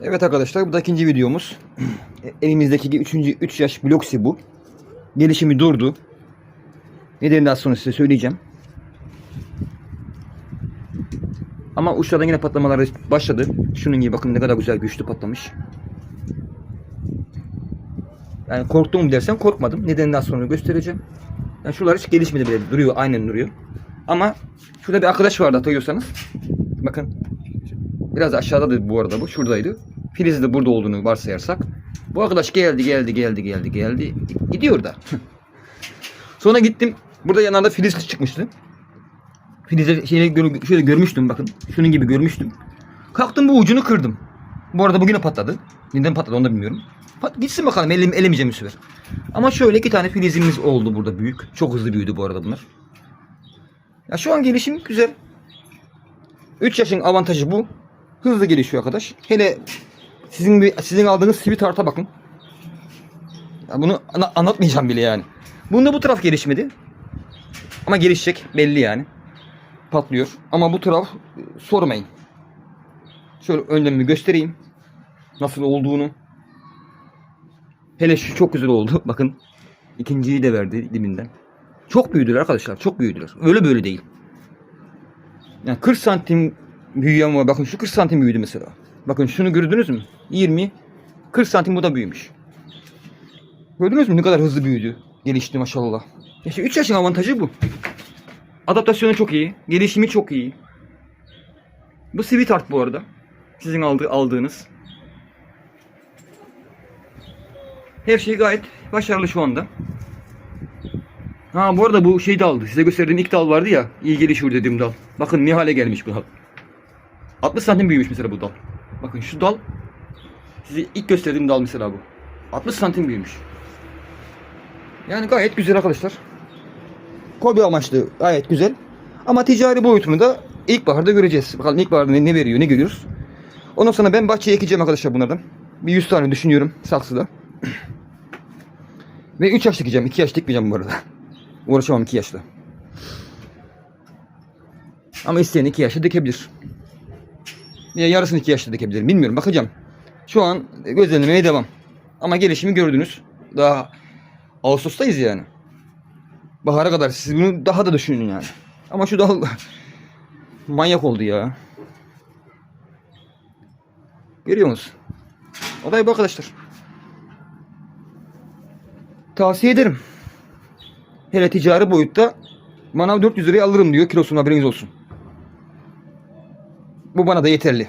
Evet arkadaşlar bu da ikinci videomuz. Elimizdeki 3. 3 yaş Bloxy bu. Gelişimi durdu. Nedenini daha sonra size söyleyeceğim. Ama uçlardan yine patlamalar başladı. Şunun gibi bakın ne kadar güzel güçlü patlamış. Yani korktum mu dersen korkmadım. Nedenini daha sonra göstereceğim. Yani şuralar hiç gelişmedi bile. Duruyor aynen duruyor. Ama şurada bir arkadaş vardı hatırlıyorsanız. Bakın. Biraz aşağıda bu arada bu. Şuradaydı. Filiz de burada olduğunu varsayarsak. Bu arkadaş geldi geldi geldi geldi geldi. Gidiyor da. Sonra gittim. Burada yanlarda Filiz çıkmıştı. Filiz'e şeyle gör- şöyle görmüştüm bakın. Şunun gibi görmüştüm. Kalktım bu ucunu kırdım. Bu arada bugüne patladı. Neden patladı onu da bilmiyorum. Pat gitsin bakalım elim, elemeyeceğim bu sefer. Ama şöyle iki tane filizimiz oldu burada büyük. Çok hızlı büyüdü bu arada bunlar. Ya şu an gelişim güzel. 3 yaşın avantajı bu. Hızlı gelişiyor arkadaş. Hele sizin sizin aldığınız Sweetheart'a bakın. Ya bunu anlatmayacağım bile yani. Bunda bu taraf gelişmedi. Ama gelişecek belli yani. Patlıyor. Ama bu taraf e, sormayın. Şöyle önlemimi göstereyim. Nasıl olduğunu. Hele şu çok güzel oldu. Bakın. ikinciyi de verdi dibinden. Çok büyüdüler arkadaşlar. Çok büyüdüler. Öyle böyle değil. Yani 40 santim büyüyen var. Bakın şu 40 santim büyüdü mesela. Bakın şunu gördünüz mü? 20. 40 santim bu da büyümüş. Gördünüz mü ne kadar hızlı büyüdü. Gelişti maşallah. İşte 3 yaşın avantajı bu. Adaptasyonu çok iyi. Gelişimi çok iyi. Bu Sweetheart bu arada. Sizin aldı, aldığınız. Her şey gayet başarılı şu anda. Ha bu arada bu şey dal. Size gösterdiğim ilk dal vardı ya. iyi gelişiyor dediğim dal. Bakın ne hale gelmiş bu dal. 60 santim büyümüş mesela bu dal. Bakın şu dal. Size ilk gösterdiğim dal mesela bu. 60 santim büyümüş. Yani gayet güzel arkadaşlar. Kobi amaçlı gayet güzel. Ama ticari boyutunu da ilkbaharda göreceğiz. Bakalım ilkbaharda ne, ne veriyor, ne görüyoruz. Ondan sonra ben bahçeye ekeceğim arkadaşlar bunlardan. Bir 100 tane düşünüyorum saksıda. Ve 3 yaş dikeceğim. 2 yaş dikmeyeceğim bu arada. Uğraşamam 2 yaşla. Ama isteyen 2 yaşta dikebilir. Ya yarısını 2 yaşta dikebilir. Bilmiyorum bakacağım. Şu an gözlemlemeye devam. Ama gelişimi gördünüz. Daha Ağustos'tayız yani. Bahara kadar siz bunu daha da düşünün yani. Ama şu dal manyak oldu ya. Görüyor musun? Olay bu arkadaşlar. Tavsiye ederim. Hele ticari boyutta manav 400 liraya alırım diyor kilosunu haberiniz olsun. Bu bana da yeterli.